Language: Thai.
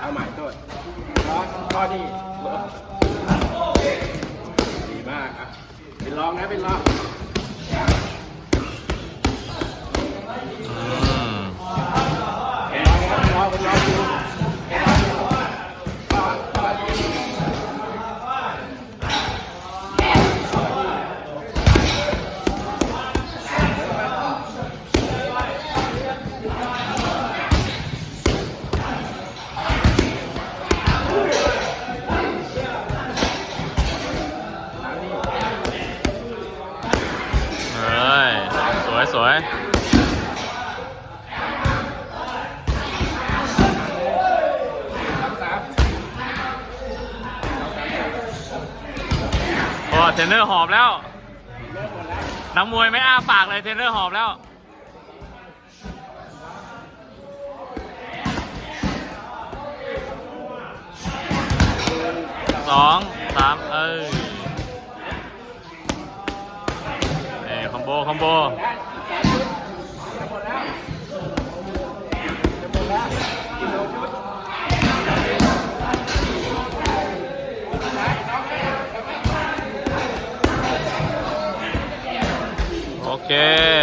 เอาใหม่ตัวข้อดีดีมากอ่รองนะเป็นรองเป็นรเป็นรองเป็นรอง วยสวยโอ้เทรนเนอร์หอบแล้ว นักมวยไม่อ้าปากเลยเทรนเนอร์หอบแล้วสองสามเอ้ยเอ้คอมโบ คอมโบ โอเค